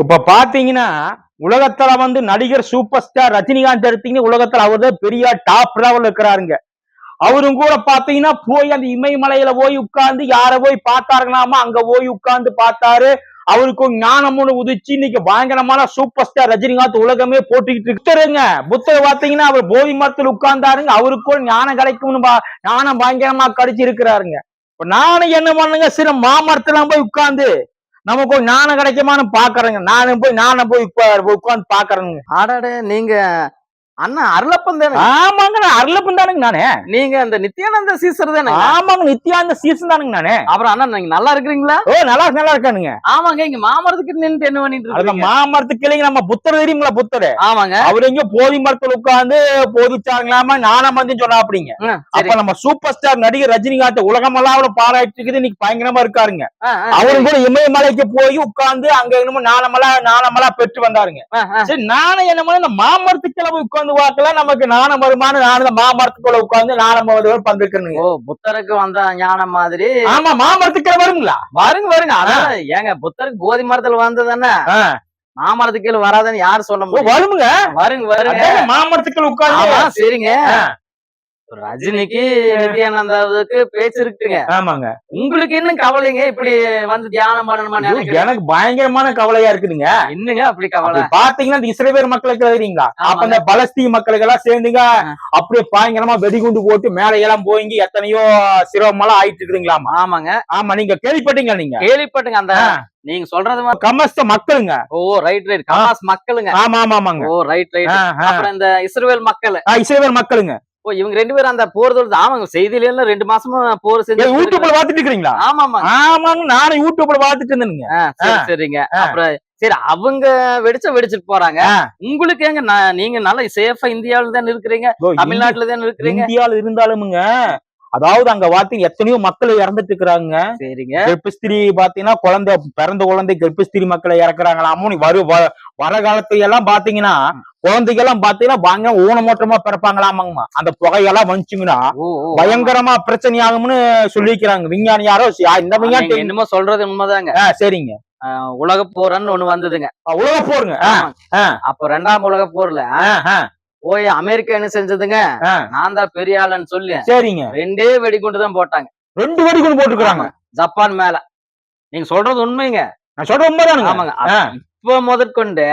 இப்ப பாத்தீங்கன்னா உலகத்துல வந்து நடிகர் சூப்பர் ஸ்டார் ரஜினிகாந்த் எடுத்தீங்கன்னா உலகத்துல அவர் தான் பெரிய டாப் லெவல் இருக்கிறாருங்க. அவரும் கூட பாத்தீங்கன்னா போய் அந்த இமயமலையில போய் உட்கார்ந்து யார போய் பார்த்தாருங்களாமா அங்க போய் உட்கார்ந்து பார்த்தாரு. அவருக்கு ஞானம் ஒண்ணு உதிச்சு இன்னைக்கு பயங்கரமான சூப்பர் ஸ்டார் ரஜினிகாந்த் உலகமே போட்டுக்கிட்டு இருக்கிறாருங்க புத்தர் பாத்தீங்கன்னா அவர் போதி மரத்தில் உட்கார்ந்தாருங்க. அவருக்கு ஞானம் கிடைக்கும்னு பா- ஞானம் பயங்கரமா கடிச்சு இருக்கிறாருங்க. நானும் என்ன பண்ணுங்க சில மாமரத்துல போய் உட்கார்ந்து நமக்கு ஒரு ஞானம் கிடைக்குமான்னு பாக்குறேங்க நானும் போய் நானும் போய் உட்காந்து பாக்குறேங்க ஆடாடே நீங்க அண்ணா அருளப்பன் தானே ஆமாங்க நான் அருளப்பன் தானுங்க நானே. நீங்க அந்த நித்யானந்த சீசர் தானே ஆமாங்க நித்யானந்த சீசன் தானுங்க நானே. அப்புறம் அண்ணா நீங்க நல்லா இருக்கிறீங்களா? ஓ நல்லா நல்லா இருக்கானுங்க. ஆமாங்க இங்க மாமரத்துக்கு நின்று என்ன பண்ணிட்டு இருக்கீங்க மாமரத்துக்கு இல்லைங்க நம்ம புத்தர் தெரியுங்களா புத்தர்? ஆமாங்க. அவர் எங்க போதி மரத்துல உட்கார்ந்து போதிச்சாங்களாமா ஞானம் வந்து சொன்னா அப்படிங்க அப்ப நம்ம சூப்பர் ஸ்டார் நடிகர் ரஜினிகாந்த் உலகமெல்லாம் அவரை பாராட்டி இருக்குது இன்னைக்கு பயங்கரமா இருக்காருங்க. அவரும் கூட இமயமலைக்கு போய் உட்கார்ந்து அங்க என்னமோ நாணமெல்லாம் நாணமெல்லாம் பெற்று வந்தாருங்க. சரி நானும் என்ன பண்ண இந்த மாமரத்துக்குள்ள போய் உட்கார்ந்து பார்க்கலாம் நமக்கு நாணம் வருமானு நானும் மாமரத்துக்குள்ள உட்கார்ந்து நாணம் வருவது பந்திருக்கணுங்க ஓ புத்தருக்கு வந்த ஞானம் மாதிரி. ஆமா மாமரத்துக்குள்ள வருங்களா? வருங்க வருங்க. அதான் ஏங்க புத்தருக்கு போதி மரத்துல. மாமரத்துக்கு கீழே வராதுன்னு யாரு சொல்ல முடியும் வருங்க. வருங்க அதாங்க மாமரத்துக்குள்ள உட்கார்ந்து சரிங்க. ரஜினிக்கு நித்யானந்தாவுக்கு பேச்சு இருக்குங்க. ஆமாங்க. உங்களுக்கு இன்னும் கவலைங்க? இப்படி வந்து தியானம் பண்ணணுமா எனக்கு பயங்கரமான கவலையா இருக்குதுங்க. என்னங்க அப்படி கவலை? பாத்தீங்கன்னா இந்த இஸ்ரேல் மக்களுக்கு தெரியுங்களா? அப்ப. இந்த பலஸ்தீன் மக்களுக்கு எல்லாம் சேர்ந்துங்க அப்படியே பயங்கரமா வெடிகுண்டு போட்டு மேல எல்லாம் போய் எத்தனையோ சிரமமெல்லாம் ஆயிட்டு இருக்குதுங்களாமா? ஆமாங்க. ஆமா நீங்க கேள்விப்பட்டீங்க நீங்க? கேள்விப்பட்டுங்க அந்த. நீங்க சொல்றது கமஸ்த மக்களுங்க. ஓ ரைட் ரைட் கமாஸ் மக்களுங்க. ஆமா ஆமா ஆமாங்க. ஓ ரைட் ரைட். அப்புறம் இந்த இஸ்ரேல் மக்கள். இஸ்ரேல் மக்களுங்க. ஓ இவங்க ரெண்டு பேரும் அந்த தொழுது ஆமாங்க செய்தியில எல்லாம் ரெண்டு மாசமா ஏ, செஞ்சு யூடியூப்ல பாத்துட்டு இருக்கீங்களா ஆமா ஆமாங்க நானும் யூடியூப்ல பாத்துட்டு இருந்தேனுங்க. சரிங்க. அப்புறம் சரி அவங்க வெடிச்ச வெடிச்சிட்டு போறாங்க. உங்களுக்கு எங்க நீங்க நல்லா சேஃபா இந்தியாவில தானே இருக்கிறீங்க? தமிழ்நாட்டுல தானே இருக்கிறீங்க? இந்தியால இருந்தாலுமுங்க அதாவது அங்க பாத்தீங்க எத்தனையோ மக்கள் இறந்துட்டு இருக்கிறாங்க. சரிங்க. கர்ப்பஸ்திரி பாத்தீங்கன்னா குழந்தை பிறந்த குழந்தை கர்ப்பஸ்திரி மக்களை இறக்குறாங்களாமோ நீ வரு வ- வர காலத்துல எல்லாம் பாத்தீங்கன்னா குழந்தைங்க எல்லாம் பாத்தீங்கன்னா பயங்கர ஊனமோட்டமா பிறப்பாங்களாமாங்கம்மா. அந்த புகையெல்லாம் வந்துச்சுங்கன்னா பயங்கரமா பிரச்சனை ஆகும்னு சொல்லிக்கிறாங்க விஞ்ஞானி யாரோ இந்த விஞ்ஞானி என்னமோ சொல்றது உண்மைதாங்க. சரிங்க. உலக போரன்னு ஒண்ணு வந்ததுங்க. உலக போருங்க. அப்ப ரெண்டாம் உலக போர்ல போய் அமெரிக்கா என்ன செஞ்சதுங்க. நான் தான் பெரிய ஆளுன்னு சொல்லி சரிங்க. ரெண்டே வெடிகுண்டு தான் போட்டாங்க. ரெண்டு வெடி கொண்டு போட்டுக்கிறாங்க ஜப்பான் மேல. நீங்க சொல்றது உண்மைங்க. நான் சொல்ற உண்மைதானுங்க. ஆமாங்க. இப்ப முதற்கொண்டு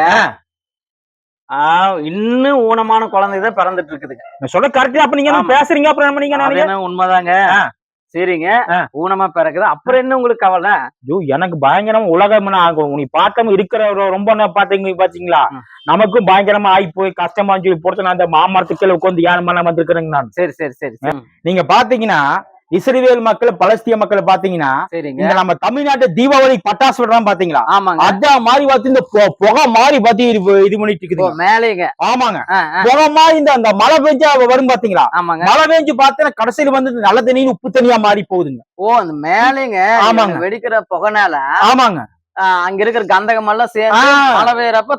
இன்னும் ஊனமான குழந்தை தான் பிறந்துட்டு இருக்குதுங்க நான் சொல்ற கரெக்டா அப்ப நீங்க. பேசுறீங்க அப்புறம் என்ன? என்ன உண்மைதாங்க. சரிங்க. ஊனமா பிறக்குது அப்புறம் என்ன உங்களுக்கு கவலை ஐயோ எனக்கு பயங்கரமா உலகம் ஆகும் நீ பார்த்தவங்க இருக்கிற ரொம்ப பாத்தீங்க பாத்தீங்களா. நமக்கும் பயங்கரமா ஆகி போய் கஷ்டமா சொல்லி பொறுத்து நான் அந்த மாமரத்துக்கு உட்காந்து தியானம் பண்ண வந்திருக்கிறேங்க நான் சரி சரி சரி சரி. நீங்க பாத்தீங்கன்னா இஸ்ரேல் மக்கள் பலஸ்தீன மக்கள் பாத்தீங்கன்னா இந்த நம்ம தமிழ்நாட்டு தீபாவளி பட்டாசு விடுறோம் பாத்தீங்களா ஆமாங்க. அதான் மாதிரி பார்த்து இந்த புகை மாதிரி பார்த்து இது பண்ணிட்டு இருக்குது மேலேங்க. ஆமாங்க. புகை மாதிரி இந்த அந்த மழை பெஞ்சா வரும் பாத்தீங்களா ஆமாங்க. மழை பெஞ்சு பார்த்தா கடைசியில வந்து நல்ல தண்ணி உப்பு தண்ணியா மாறி போகுதுங்க. ஓ அந்த மேலேங்க. ஆமாங்க. வெடிக்கிற புகைனால ஆமாங்க. அங்க இருக்கிற கந்தகம் எல்லாம் சேர்ந்து. மழை பெய்யறப்ப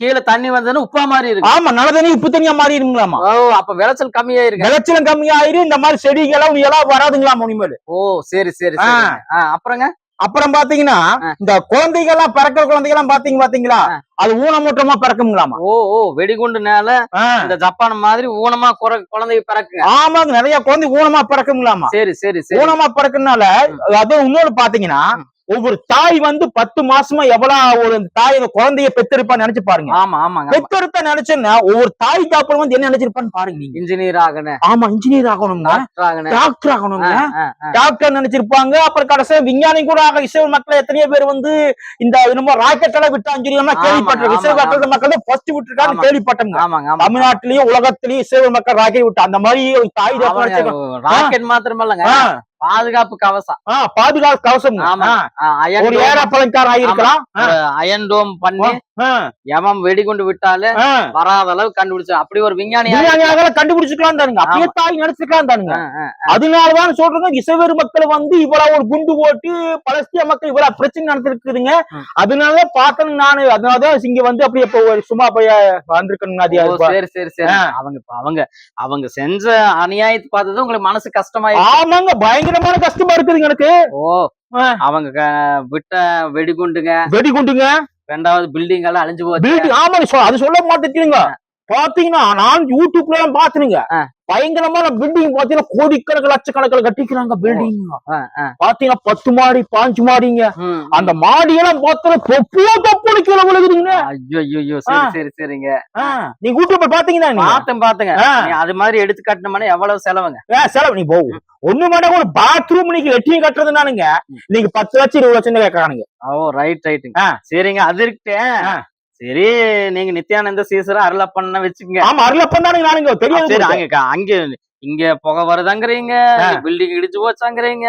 கீழே தண்ணி வந்ததுன்னு உப்பா மாதிரி இருக்கு. ஆமா நல்ல தண்ணி உப்பு தண்ணியா மாறி இருக்குங்களாமா? ஓ அப்ப விளைச்சல் கம்மியாயிருக்கு விளைச்சலும் கம்மியாயிரு இந்த மாதிரி செடிகளும் எல்லாம் வராதுங்களாம் இனிமேல்? ஓ சரி சரி அப்புறங்க? அப்புறம் பாத்தீங்கன்னா. இந்த குழந்தைகள் எல்லாம் பிறக்கிற குழந்தைகள் எல்லாம் பாத்தீங்க பாத்தீங்களா. அது ஊனமூட்டமா பிறக்குங்களாமா? ஓ ஓ வெடிகுண்டுனால. இந்த ஜப்பான் மாதிரி ஊனமா குழந்தைங்க பிறக்குங்க. ஆமாங்க நிறைய குழந்தை ஊனமா பிறக்குங்களாமா? சரி சரி ஊனமா பிறக்குனால அது இன்னொன்னு பாத்தீங்கன்னா. ஒவ்வொரு தாய் வந்து பத்து மாசமா எவ்வளவு ஒரு தாய் குழந்தைய பெத்தெடுப்பான்னு நினைச்சு பாருங்க. ஆமா ஆமா. பெத்தெடுத்த நினைச்சுன்னா ஒவ்வொரு தாய் தாப்பன் வந்து என்ன நினைச்சிருப்பான்னு பாருங்க நீங்க. இன்ஜினியர் ஆகணும். ஆமா இன்ஜினியர் டாக்டர் ஆகணும். டாக்டர் ஆ, ஆகணுங்க. ஆ, ஆ. டாக்டர் நினைச்சிருப்பாங்க. அப்புறம் கடைசியா விஞ்ஞானி கூட ஆக இஸ்ரேல் மக்கள் எத்தனையோ பேர் வந்து இந்த என்னமோ ராக்கெட் எல்லாம் விட்டான்னு சொல்லி கேள்விப்பட்டிருக்கோம். ஆமாங்க, மக்கள் தான் ஃபர்ஸ்ட் விட்டுருக்காங்க ஆமாங்க தமிழ்நாட்டிலயும் உலகத்திலயும் இஸ்ரேல் மக்கள் ராக்கெட் விட்டு அந்த மாதிரி ஒரு தாய் நினைச்சிருக்கோம். ராக்கெட் மாத்திரமல்லங்க. பாதுகாப்பு கவசம். பாதுகாப்பு கவசம். ஆமா. ஒரு ஆகிருக்கலாம் ஒரு அயன் டோம் பண்ணி எவன் வெடிகுண்டு விட்டாலே வராத அளவு கண்டுபிடிச்சு அப்படி ஒரு விஞ்ஞானி கண்டுபிடிச்சுக்கலாம் தானுங்க. அப்படியே தாய் நினைச்சுக்கலாம் தானுங்க. அதனாலதான் சொல்றேன் இசைவேறு மக்கள் வந்து இவ்வளவு ஒரு குண்டு போட்டு பலஸ்தீன மக்கள் இவ்வளவு பிரச்சனை நடந்திருக்குதுங்க. அதனால பார்த்தேன் நானு. அதனாலதான் இங்க வந்து அப்படியே இப்போ சும்மா போய் ஓ, சரி சரி சரி. அவங்க அவங்க அவங்க செஞ்ச அநியாயத்தை பார்த்தது உங்களுக்கு மனசு கஷ்டமாயி ஆமாங்க பயங்கரமான கஷ்டமா இருக்குதுங்க எனக்கு. ஓ. அவங்க விட்ட வெடிகுண்டுங்க. வெடிகுண்டுங்க? ரெண்டாவது பில்டிங் எல்லாம் அழிஞ்சு போச்சு. ஆமா அது சொல்ல மாட்டேங்க பாத்தீங்கன்னா நான் யூடியூப்ல எல்லாம் பாத்துனுங்க. பயங்கரமான பில்டிங் பாத்தீங்கன்னா கோடிக்கணக்கில் லட்சக்கணக்கில் கட்டிக்கிறாங்க பில்டிங். பாத்தீங்கன்னா பத்து மாடி பாஞ்சு மாடிங்க. அந்த மாடியெல்லாம் பார்த்தா தொப்பியோ தொப்புனு கீழே விழுகுதுங்க. ஐயோ சரி சரி சரிங்க. நீங்க யூடியூப்ல பாத்தீங்கன்னா நீங்க? பார்த்தேன் பாத்துங்க. அது மாதிரி எடுத்து கட்டணும்னா எவ்வளவு செலவுங்க? செலவு நீ போகும் ஒண்ணு மாட்டா ஒரு பாத்ரூம் நீங்க லெட்டிங் கட்டுறதுனானுங்க நீங்க பத்து லட்சம் இருபது லட்சம் கேட்கறானுங்க ஓ ரைட் ரைட்டுங்க. சரிங்க அது இருக்கேன். சரி நீங்க நித்யானந்த சீசரா அருளப்பண்ண வச்சுக்கோங்க. ஆமா அருளப்பன் தானுங்க நானுங்க. சரி தெரியாது அங்க அங்க இங்க புகை வருதாங்கிறீங்க. பில்டிங் இடிச்சு போச்சாங்கிறீங்க.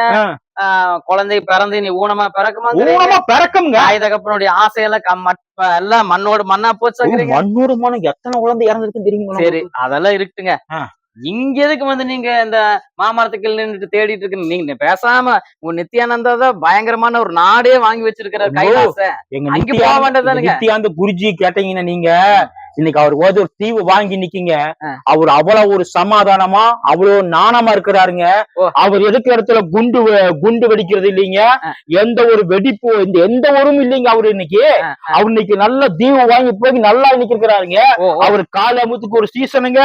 குழந்தை பிறந்து நீ ஊனமா பிறக்குமா ஊனமா பிறக்கம்ங்க. தாய் தகப்பனுடைய ஆசையெல்லாம் எல்லாம் மண்ணோட மண்ணா போச்சாங்கிறீங்க. மண்ணூறு மனம் எத்தனை குழந்தை இறந்துருக்கு தெரியுமா சரி அதெல்லாம் இருக்குங்க. இங்க எதுக்கு வந்து நீங்க இந்த மாமரத்துக்கு நின்னுட்டு தேடிட்டு இருக்கு நீங்க பேசாம உங்க நித்யானந்தா தான் பயங்கரமான ஒரு நாடே வாங்கி வச்சிருக்கிறார் ஐயோ. கைலாச எங்க போக வேண்டியதுதானுங்க. நித்யானந்த குருஜி கேட்டீங்கன்னா நீங்க இன்னைக்கு அவர் போது ஒரு தீவு வாங்கி நிக்கீங்க. அவர் அவ்வளவு ஒரு சமாதானமா அவ்வளவு நாணமா இருக்கிறாருங்க. அவர் எதுக்கு இடத்துல குண்டு குண்டு வெடிக்கிறது இல்லைங்க. எந்த ஒரு வெடிப்பு இந்த எந்த ஒரும் இல்லைங்க அவரு இன்னைக்கு அவர் இன்னைக்கு நல்ல தீவு வாங்கி போய் நல்லா இன்னைக்கு இருக்கிறாருங்க. அவர் கால் அமுத்துக்கு ஒரு சீசனுங்க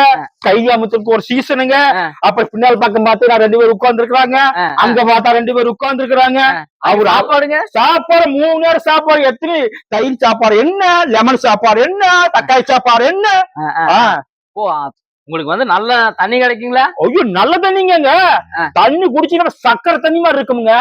கை அமுத்துக்கு ஒரு சீசனுங்க. அப்புறம் பின்னால் பக்கம் பார்த்து நான் ரெண்டு பேரும் உட்கார்ந்து இருக்கிறாங்க. அங்க பார்த்தா ரெண்டு பேரும் உட்கார்ந்து இருக்கிறாங்க அவர் சாப்பாடுங்க. சாப்பாடு மூணு நேரம் சாப்பாடு. எத்தனை? தயிர் சாப்பாடு என்ன? லெமன் சாப்பாடு என்ன? தக்காளி சாப்பாடு என்ன? ஓ உங்களுக்கு வந்து நல்ல தண்ணி கிடைக்குங்களா? ஐயோ நல்ல தண்ணிங்க. தண்ணி குடிச்சீங்கன்னா சக்கரை தண்ணி மாதிரி இருக்குமுங்க.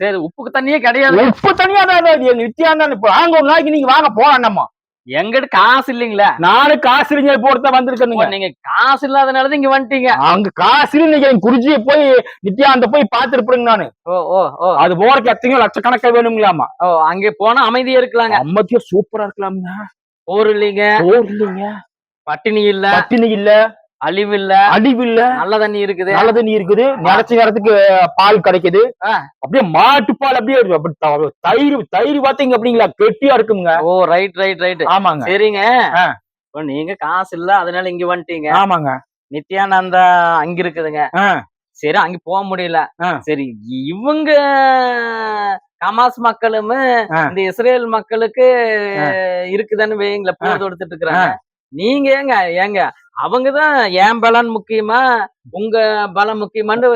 சரி உப்புக்கு தண்ணியே கிடையாது. உப்பு தண்ணியா தான் நித்தியாந்தான் இப்ப வாங்க ஒரு நாளைக்கு நீங்க வாங்க போலாம் நம்ம எங்கிட்ட காசு இல்லைங்களா? நானு காசிலிங்க போட்டு ஓ, வந்திருக்கேனுங்க. நீங்க காசு இல்லாதனாலதான் இங்க வந்துட்டீங்க. அங்க இன்னைக்கு எனக்கு குருஜியை போய் நித்யாந்த போய் பாத்துருப்பேங்க நானு. ஓ ஓ ஓ. அது போறதுக்கு எத்தனையோ லட்சக்கணக்கா வேணுங்களாமா? ஓ அங்க போனா அமைதியா இருக்கலாங்க. அம்மத்தியோ சூப்பரா இருக்கலாமுங்க. போர் இல்லைங்க. சோறு இல்லைங்க. பட்டினி இல்ல. பட்டினி இல்ல. அழிவு இல்ல அழிவு இல்ல நல்ல தண்ணி இருக்குது. நல்ல தண்ணி இருக்குது. நினைச்ச நேரத்துக்கு பால் கிடைக்குது. அப்படியே மாட்டு பால் அப்படியே தயிர் தயிர் பாத்தீங்க அப்படிங்களா? கெட்டியா இருக்குங்க. ஓ ரைட் ரைட் ரைட் ஆமாங்க. சரிங்க. நீங்க காசு இல்ல அதனால இங்க வந்துட்டீங்க. ஆமாங்க. நித்யானந்தா அங்க இருக்குதுங்க. சரி அங்க போக முடியல. சரி இவங்க கமாஸ் மக்களும். இந்த இஸ்ரேல் மக்களுக்கு. இருக்குதான்னு வைங்கள போர் தொடுத்துட்டு இருக்கிறாங்க. நீங்க ஏங்க ஏங்க அவங்க தான் என் பலன் முக்கியமா உங்க பலம் முக்கியமான்னு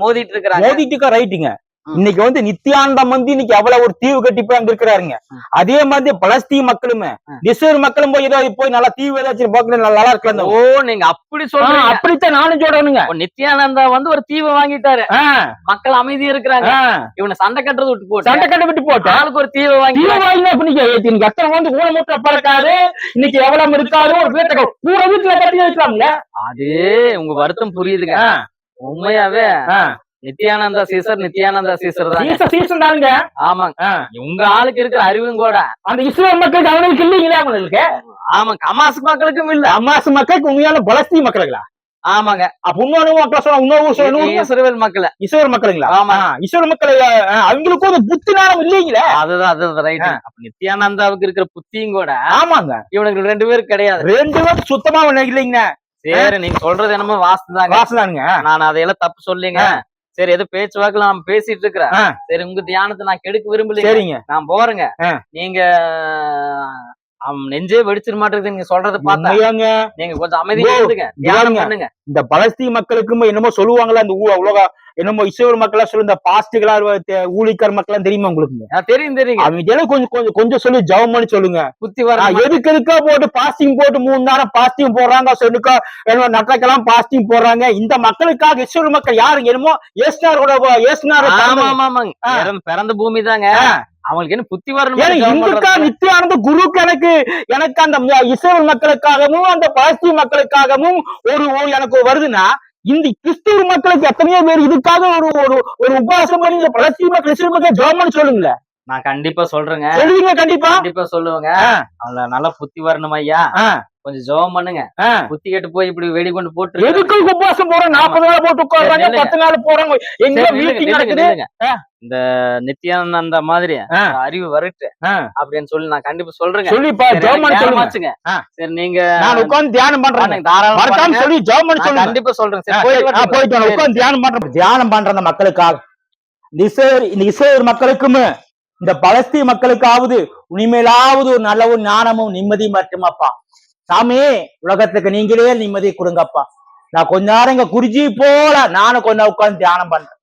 மோதிட்டு இருக்கிறாங்க. மோதிட்டு ரைட்டுங்க இன்னைக்கு வந்து நித்யானந்தம் வந்து இன்னைக்கு அவ்வளவு ஒரு தீவு கட்டி போய் அங்க இருக்கிறாருங்க. அதே மாதிரி பலஸ்தீன் மக்களுமே. இஸ்ரேல் மக்களும் போய் ஏதோ போய் நல்லா தீவு ஏதாச்சும் போக்குறது நல்லா இருக்கலாம் ஓ நீங்க அப்படி சொல்றீங்க. அப்படித்தான் நானும் சொல்றேனுங்க. நித்யானந்தா வந்து ஒரு தீவை வாங்கிட்டாரு. மக்கள் அமைதியா இருக்கிறாங்க. இவனை சண்டை கட்டுறது விட்டு போட்டு சண்டை கட்டு விட்டு போட்டேன். ஆளுக்கு ஒரு தீவை வாங்கி தீவு வாங்கினா நீங்க இன்னைக்கு எத்தனை வந்து ஊனமுற்ற பறக்காது. இன்னைக்கு எவ்வளவு இருக்காது ஒரு வீட்டை கூட வீட்டுல கட்டி வைக்கலாம்ல. அது உங்க வருத்தம் புரியுதுங்க. உண்மையாவே. நித்யானந்தா சீசர் நித்யானந்தா சீசர் தாங்க. சீசன் சீசன் தானுங்க. ஆமாங்க. உங்க ஆளுக்கு இருக்கிற அறிவும் கூட. அந்த இஸ்ரேல் மக்களுக்கு அவங்களுக்கு இல்லைங்களா அவங்களுக்கு ஆமா கமாஸ் மக்களுக்கும் இல்ல. அம்மாசு மக்களுக்கு உண்மையான பலஸ்தீன் மக்களுங்களா? ஆமாங்க. அப்ப இன்னொரு மக்கள் சொல்ல இன்னொரு சொல்லணும் இஸ்ரேல் மக்கள். இஸ்ரேல் மக்களுங்களா? ஆமா. இஸ்ரேல் மக்கள் அவங்களுக்கும் ஒரு புத்தி நேரம் இல்லைங்களே? அதுதான் அதுதான் ரைட் அப்ப நித்யானந்தாவுக்கு இருக்கிற புத்தியும் கூட ஆமாங்க. இவனுக்கு ரெண்டு பேருக்கு கிடையாது. ரெண்டு பேரும் சுத்தமா ஒண்ணு இல்லைங்க சரி நீங்க சொல்றது என்னமோ வாஸ்துதாங்க வாசனானுங்க நான் அதையெல்லாம் தப்பு சொல்லிங்க சரி ஏதோ பேச்சுவாக்குல நான் பேசிட்டு இருக்கிறேன். சரி உங்க தியானத்தை நான் கெடுக்க விரும்பலைங்க சரிங்க நான் போறேங்க. நீங்க நெஞ்சே வெடிச்சிட மாட்டேங்குது. நீங்க சொல்றத பார்த்தா. உண்மையாங்க. நீங்க கொஞ்சம் அமைதியா இருந்துங்க. தியானம். பண்ணுங்க. இந்த பலஸ்தீன் மக்களுக்கும் என்னமோ சொல்லுவாங்களா இந்த உலக என்னமோ இஸ்ரேல் மக்களா சொல்லு இந்த பாஸ்டிகளா ஊழிக்கர் மக்கள் தெரியுமா உங்களுக்கு? தெரியும் தெரியுங்க. அவங்க கொஞ்சம் கொஞ்சம் கொஞ்சம் சொல்லி பண்ணி சொல்லுங்க. புத்தி வர எதுக்கு எதுக்கா போட்டு பாஸ்டிங் போட்டு மூணு நேரம் பாஸ்டிங் போடுறாங்க சொல்லுக்கா என்னமோ நட்டக்கெல்லாம் பாஸ்டிங் போடுறாங்க. இந்த மக்களுக்காக இஸ்ரேல் மக்கள் யாருங்க என்னமோ ஏசுனாரோட ஏசுனார். பிறந்த- பூமி தாங்க. அவங்களுக்கு என்ன புத்தி வரணும்? நித்யானந்த குருக்கு எனக்கு எனக்கு அந்த இஸ்ரேல் மக்களுக்காகவும் அந்த பலஸ்தீன் மக்களுக்காகவும் ஒரு எனக்கு வருதுன்னா இந்த கிறிஸ்துவ மக்களுக்கு எத்தனையோ பேர் இதுக்காக ஒரு ஒரு ஒரு உபவாசம் பண்ணி இந்த பலஸ்தீன் மக்கள் இஸ்ரேல் மக்கள் ஜெபம்னு சொல்லுங்களேன் நான் கண்டிப்பா சொல்றேங்க. சொல்லுவீங்க கண்டிப்பா? கண்டிப்பா சொல்லுவேங்க. நல்லா புத்தி வரணும் ஐயா. கொஞ்சம் ஜெபம் பண்ணுங்க. ஆ. புத்தி கெட்டு போய் இப்படி வெடி கொண்டு போட்டு எதுக்கு உபவாசம் போறோம் நாற்பது நாள் போட்டு உட்காடுறாங்க பத்து நாள் போறாங்க. எங்க மீட்டிங் நடக்குது. இந்த நித்யானந்த மாதிரி. அறிவு வரட்டு. அப்படின்னு சொல்லி நான் கண்டிப்பா சொல்றேங்க. சொல்லிப்பா எனக்கு சொல்லுங்க. சரி நீங்க நான் உட்கார்ந்து தியானம் பண்றேன் தாராளமா. சொல்லி நான் சொல்லுங்க. கண்டிப்பா சொல்றேன் சரி, போயிட்டு. உட்கார்ந்து தியானம் பண்றேன் தியானம் பண்ற அந்த மக்களுக்காக. இஸ்ரேல் இந்த இஸ்ரேல் மக்களுக்கும் இந்த பலஸ்தீன் மக்களுக்காவது இனிமேலாவது ஒரு நல்ல ஒரு ஞானமும் நிம்மதியும் மட்டுமப்பா சாமி உலகத்துக்கு நீங்களே நிம்மதி கொடுங்கப்பா. நான் கொஞ்ச நேரம் இங்க குறிஞ்சி போல நானும் கொஞ்சம் உட்கார்ந்து தியானம் பண்றேன்.